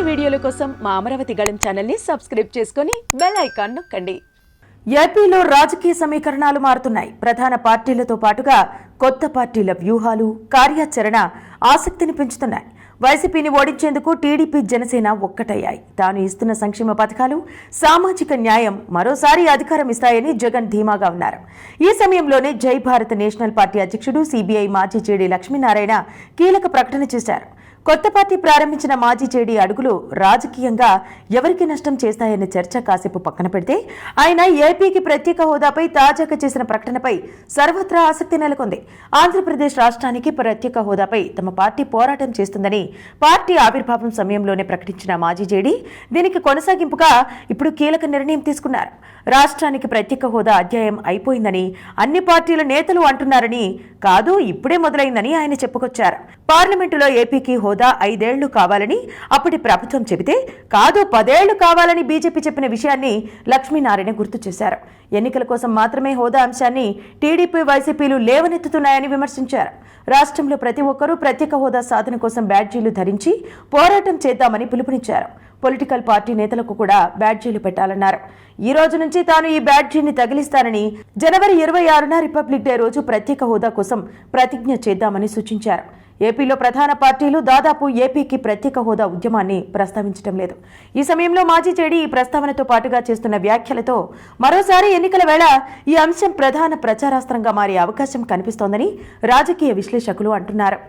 కోసం మా అమరావతి గళం ఛానల్ని సబ్స్క్రైబ్ చేసుకుని బెల్ ఐకాన్ నొక్కండి. ఏపీలో రాజకీయ సమీకరణాలు మారుతున్నాయి. ప్రధాన పార్టీలతో పాటుగా కొత్త పార్టీల వ్యూహాలు కార్యాచరణ ఆసక్తిని పెంచుతున్నాయి. వైసీపీని ఓడించేందుకు టీడీపీ జనసేన ఒక్కటయ్యాయి. తాను ఇస్తున్న సంక్షేమ పథకాలు సామాజిక న్యాయం మరోసారి అధికారం ఇస్తాయని జగన్ ధీమాగా ఉన్నారు. ఈ సమయంలోనే జై భారత్ నేషనల్ పార్టీ అధ్యక్షుడు సిబిఐ మాజీ జేడీ లక్ష్మీనారాయణ కీలక ప్రకటన చేశారు. కొత్త పార్టీ ప్రారంభించిన మాజీ జేడీ అడుగులు రాజకీయంగా ఎవరికి నష్టం చేస్తాయనే చర్చ కాసేపు పక్కన పెడితే ఆయన ఏపీకి ప్రత్యేక హోదాపై తాజాగా చేసిన ప్రకటనపై సర్వత్రా ఆసక్తి నెలకొంది. ఆంధ్రప్రదేశ్ రాష్ట్రానికి ప్రత్యేక హోదాపై తమ పార్టీ పోరాటం చేస్తుందని పార్టీ ఆవిర్భావం సమయంలోనే ప్రకటించిన మాజీ జేడీ దీనికి కొనసాగింపుగా ఇప్పుడు కీలక నిర్ణయం తీసుకున్నారు. రాష్ట్రానికి ప్రత్యేక హోదా అధ్యాయం అయిపోయిందని అన్ని పార్టీల నేతలు అంటున్నారని కాదు ఇప్పుడే మొదలైందని ఆయన చెప్పుకొచ్చారు. పార్లమెంటులో ఏపీకి హోదా ఐదేళ్ళు కావాలని అప్పటి ప్రభుత్వం చెబితే కాదు పదేళ్ళు కావాలని బీజేపీ చెప్పిన విషయాన్ని లక్ష్మీనారాయణ గుర్తు చేశారు. ఎన్నికల కోసం మాత్రమే హోదా అంశాన్ని టీడీపీ వైసీపీలు లేవనెత్తుతున్నాయని విమర్శించారు. రాష్ట్రంలో ప్రతి ఒక్కరూ ప్రత్యేక హోదా సాధన కోసం బ్యాడ్జీలు ధరించి పోరాటం చేద్దామని పిలుపునిచ్చారు. పొలిటికల్ పార్టీ నేతలకు కూడా బ్యాడ్జీలు పెట్టాలన్నారు. ఈ రోజు నుంచి తాను ఈ బ్యాడ్జీని తగిలిస్తానని జనవరి ఇరవై ఆరున రిపబ్లిక్ డే రోజు ప్రత్యేక హోదా కోసం ప్రతిజ్ఞ చేద్దామని సూచించారు. ఏపీలో ప్రధాన పార్టీలు దాదాపు ఏపీకి ప్రత్యేక హోదా ఉద్యమాన్ని ప్రస్తావించడం లేదు. ఈ సమయంలో మాజీ చేడి ఈ ప్రస్తావనతో పాటుగా చేస్తున్న వ్యాఖ్యలతో మరోసారి ఎన్నికల వేళ ఈ అంశం ప్రధాన ప్రచారాస్త్రంగా మారే అవకాశం కనిపిస్తోందని రాజకీయ విశ్లేషకులు అంటున్నారు.